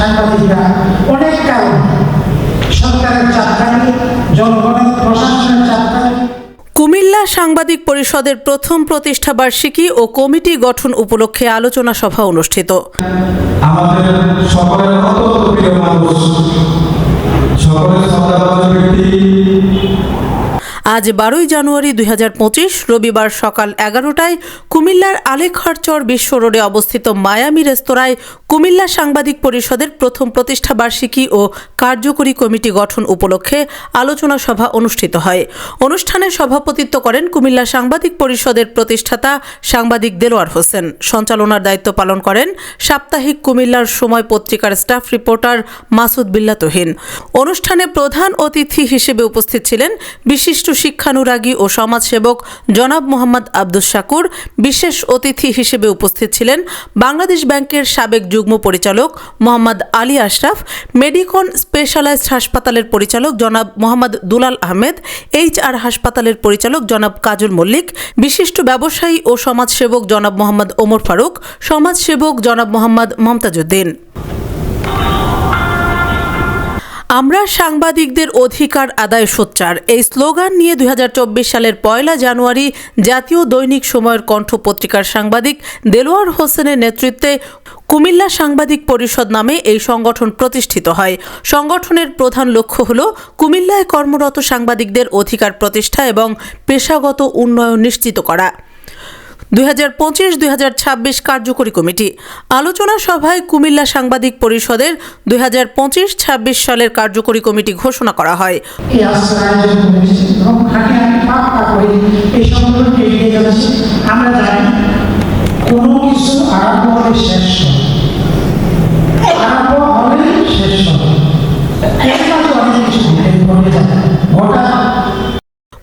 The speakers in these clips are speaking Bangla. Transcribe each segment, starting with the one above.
সাংবাদিকরা অনেক কারণ। সরকারের চাপকারী জনগণের প্রশাসনের চাপকারী কুমিল্লা সাংবাদিক পরিষদের প্রথম প্রতিষ্ঠা বার্ষিকী ও কমিটি গঠন উপলক্ষে আলোচনা সভা অনুষ্ঠিত। আমাদের সকলের অত্যন্ত প্রিয় মানুষ সকলের ব্যক্তি আজ বারোই জানুয়ারি দুই হাজার পঁচিশ, রবিবার সকাল এগারোটায় কুমিল্লার আলেখারচর বিশ্ব রোডে অবস্থিত মায়ামি রেস্তোরাঁয় কুমিল্লা সাংবাদিক পরিষদের প্রথম প্রতিষ্ঠা বার্ষিকী ও কার্যকরী কমিটি গঠন উপলক্ষে আলোচনা সভা অনুষ্ঠিত হয়। অনুষ্ঠানে সভাপতিত্ব করেন কুমিল্লা সাংবাদিক পরিষদের প্রতিষ্ঠাতা সাংবাদিক দেলোয়ার হোসেন। সঞ্চালনার দায়িত্ব পালন করেন সাপ্তাহিক কুমিল্লার সময় পত্রিকার স্টাফ রিপোর্টার মাসুদ বিল্লা তুহিন অনুষ্ঠানে প্রধান অতিথি হিসেবে উপস্থিত ছিলেন বিশিষ্ট শিক্ষানুরাগী ও সমাজসেবক জনাব মোহাম্মদ আব্দুস শাকুর বিশেষ অতিথি হিসেবে উপস্থিত ছিলেন বাংলাদেশ ব্যাংকের সাবেক যুগ্ম পরিচালক মোহাম্মদ আলী আশরাফ, মেডিকন স্পেশালাইজড হাসপাতালের পরিচালক জনাব মোহাম্মদ দুলাল আহমেদ এইচ আর হাসপাতালের পরিচালক জনাব কাজল মল্লিক, বিশিষ্ট ব্যবসায়ী ও সমাজসেবক জনাব মোহাম্মদ ওমর ফারুক, সমাজসেবক জনাব মোহাম্মদ মমতাজউদ্দিন আমরা সাংবাদিকদের অধিকার আদায় সোচ্চার। এই স্লোগান নিয়ে দু হাজার চব্বিশ সালের পয়লা জানুয়ারি জাতীয় দৈনিক সময়ের কণ্ঠ পত্রিকার সাংবাদিক দেলোয়ার হোসেনের নেতৃত্বে কুমিল্লা সাংবাদিক পরিষদ নামে এই সংগঠন প্রতিষ্ঠিত হয়। সংগঠনের প্রধান লক্ষ্য হল কুমিল্লায় কর্মরত সাংবাদিকদের অধিকার প্রতিষ্ঠা এবং পেশাগত উন্নয়ন নিশ্চিত করা। দুই হাজার পঁচিশ, দুই হাজার ছাব্বিশ কার্যকরী কমিটি। আলোচনা সভায় কুমিল্লা সাংবাদিক পরিষদের দুই হাজার পঁচিশ, ছাব্বিশ সালের কার্যকরী কমিটি ঘোষণা করা হয়। আমরা জানি কোনো কিছু আরম্ভ শেষ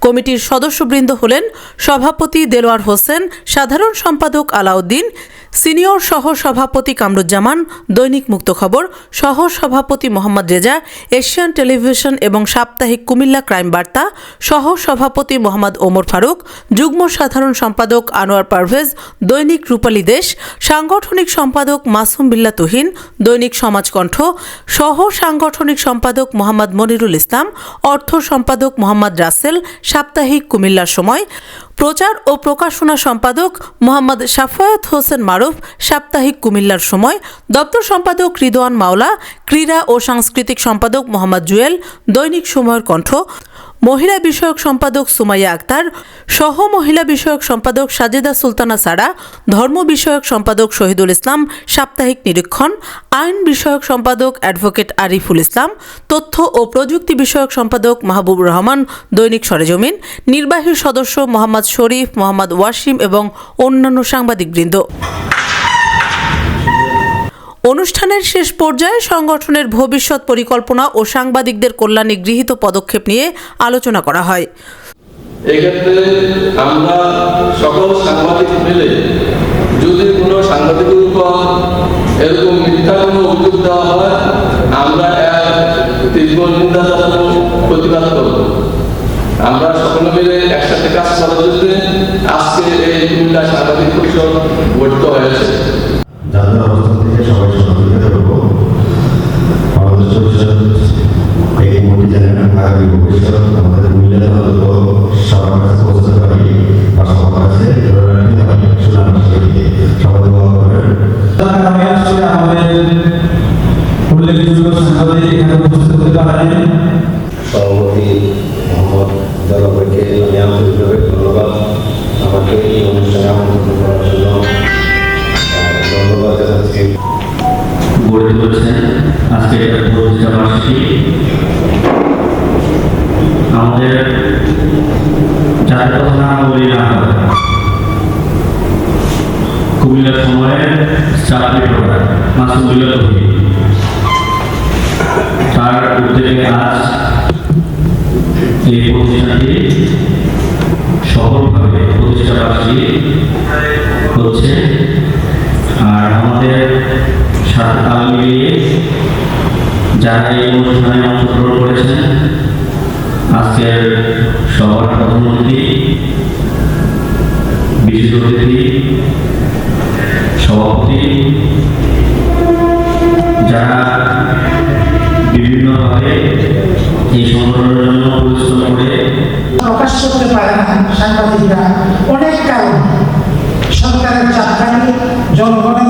কমিটির সদস্যবৃন্দ হলেন সভাপতি দেলোয়ার হোসেন সাধারণ সম্পাদক আলাউদ্দিন সিনিয়র সহ সভাপতি কামরুজ্জামান, দৈনিক মুক্ত খবর সহ সভাপতি মোহাম্মদ রেজা, এশিয়ান টেলিভিশন এবং সাপ্তাহিক কুমিল্লা ক্রাইম বার্তা সহ সভাপতি মোহাম্মদ ওমর ফারুক, যুগ্ম সাধারণ সম্পাদক আনোয়ার পারভেজ, দৈনিক রূপালী দেশ, সাংগঠনিক সম্পাদক মাসুম বিল্লা তুহিন, দৈনিক সমাজকণ্ঠ সহ সাংগঠনিক সম্পাদক মোহাম্মদ মনিরুল ইসলাম, অর্থ সম্পাদক মোহাম্মদ রাসেল, সাপ্তাহিক কুমিল্লার সময় প্রচার ও প্রকাশনা সম্পাদক মোহাম্মদ সাফায়াত হোসেন মারুফ, সাপ্তাহিক কুমিল্লার সময়, দপ্তর সম্পাদক রিদোয়ান মাওলা, ক্রীড়া ও সাংস্কৃতিক সম্পাদক মোহাম্মদ জুয়েল, দৈনিক সময়ের কণ্ঠ মহিলা বিষয়ক সম্পাদক সুমাইয়া আক্তার, সহ মহিলা বিষয়ক সম্পাদক সাজেদা সুলতানা সারা, ধর্ম বিষয়ক সম্পাদক শহীদুল ইসলাম, সাপ্তাহিক নিরীক্ষণ, আইন বিষয়ক সম্পাদক অ্যাডভোকেট আরিফুল ইসলাম, তথ্য ও প্রযুক্তি বিষয়ক সম্পাদক মাহবুব রহমান, দৈনিক সরেজমিন, নির্বাহী সদস্য মোহাম্মদ শরীফ, মোহাম্মদ ওয়াসিম এবং অন্যান্য সাংবাদিকবৃন্দ। অনুষ্ঠানের শেষ পর্যায়ে সংগঠনের ভবিষ্যৎ পরিকল্পনা ও সাংবাদিকদের কল্যাণে গৃহীত পদক্ষেপ নিয়ে আলোচনা করা হয়। এক্ষেত্রে আমরা সকল সাংবাদিক মিলে যদি কোনো সাংবাদিকের উপর এরকম মিথ্যা কোনো অভিযোগ দেওয়া হয়, আমরা তীব্র নিন্দা জানাব, প্রতিবাদ করব। আমরা সকলে মিলে একসাথে কাজ করার জন্য আজকে এই কুমিল্লা সাংবাদিক পরিষদ গঠিত হয়েছে। থেকে সবাই সহযোগিতা করব বাংলাদেশ পরিষদ এই কমিটি যেন আগামী ভবিষ্যৎ আমাদের মূল্যের অন্তত সবার কাছে পৌঁছতে পারি বা সবার কাছে ধরে রাখতে পারি সুনাম সবাই দোয়া করবেন তার আসলে আমাদের উল্লেখযোগ্য সাংবাদিক এখানে উপস্থিত হতে পারেন। সভাপতি মোহাম্মদ দাদাভাইকে আমি আন্তরিকভাবে ধন্যবাদ। আমাকে তুলেছেন আজকে প্রতিষ্ঠা বার্ষিকী আমাদের কথা বলি না কুমিল্লার সময়ে চাকরি তার উদ্যোগে আজ এই প্রতিষ্ঠানটি সফলভাবে প্রতিষ্ঠা বার্ষিকী হচ্ছে। আর আমাদের সাথে তাল মিলিয়ে যারা এই অনুষ্ঠানে অংশগ্রহণ করেছেন আজকের সবার প্রধানমন্ত্রী বিশেষ অতিথি সভাপতি যারা বিভিন্নভাবে এই সংগঠনের জন্য পরিশ্রম করে প্রকাশ করতে পারে না সাংবাদিকরা। অনেক কারণ সরকারের চাপ জনগণের